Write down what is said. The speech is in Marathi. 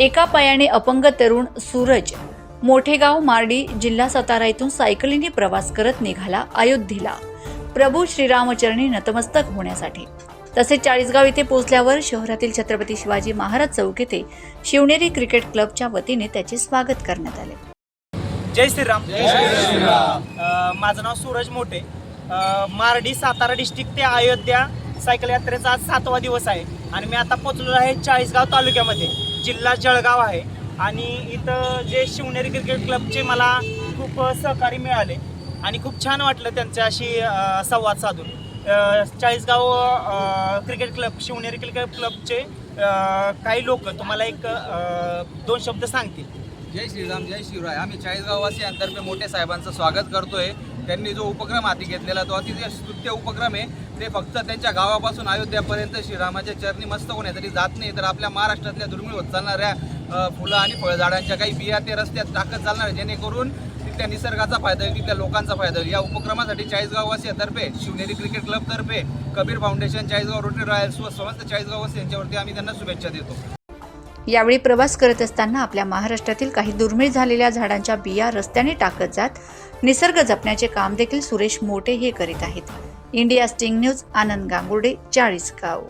एका पायाने अपंग तरुण सूरज मोठेगाव मार्डी जिल्हा सातारा येथून सायकलीने प्रवास करत निघाला अयोध्येला. प्रभू श्रीरामचरणी नतमस्तक होण्यासाठी. तसेच चाळीसगाव येथे पोहोचल्यावर शहरातील छत्रपती शिवाजी महाराज चौक येथे शिवनेरी क्रिकेट क्लबच्या वतीने त्याचे स्वागत करण्यात आले. जय श्रीराम. अ, माझं नाव सूरज मोठे. अ, मार्डी सातारा डिस्ट्रिक्ट ते अयोध्या सायकल यात्रेचा आज सातवा दिवस आहे. आणि मी आता पोचलेलो आहे चाळीसगाव तालुक्यामध्ये. जिल्हा जळगाव आहे. आणि इथं जे शिवनेरी क्रिकेट क्लबचे मला खूप सहकारी मिळाले. आणि खूप छान वाटलं त्यांच्याशी संवाद साधून. Chalisgaon cricket club Shivneri cricket क्लबचे काही लोक तुम्हाला एक दोन शब्द सांगतील. जय श्रीराम जय शिवराय. आम्ही चाळीसगाववासियांतर्फे मोठे साहेबांचं स्वागत करतोय. त्यांनी जो उपक्रम हाती घेतलेला तो अतिशय स्तुत्य उपक्रम आहे. ते फक्त त्यांच्या गावापासून अयोध्यापर्यंत श्रीरामाच्या चरणी मस्त होण्यासाठी जात नाही तर आपल्या महाराष्ट्रातल्या दुर्मिळ होत चालणाऱ्या फुलं आणि फळझाडांच्या काही बिया ते रस्त्यात टाकत चालणार जेणेकरून तिथल्या निसर्गाचा फायदा होईल तिथल्या लोकांचा फायदा होईल. या उपक्रमासाठी चाळीसगाववासियांतर्फे Shivneri cricket क्लबतर्फे Kabir Foundation Chalisgaon Rotary Royals व समस्त चाळीसगाववासी यांच्यावरती आम्ही त्यांना शुभेच्छा देतो. यावेळी प्रवास करत असताना आपल्या महाराष्ट्रातील काही दुर्मिळ झालेल्या झाडांच्या बिया रस्त्याने टाकत जात निसर्ग जपण्याचे काम देखील सुरेश मोठे हे करीत आहेत. India Sting News Anand Gangurde Chalisgaon.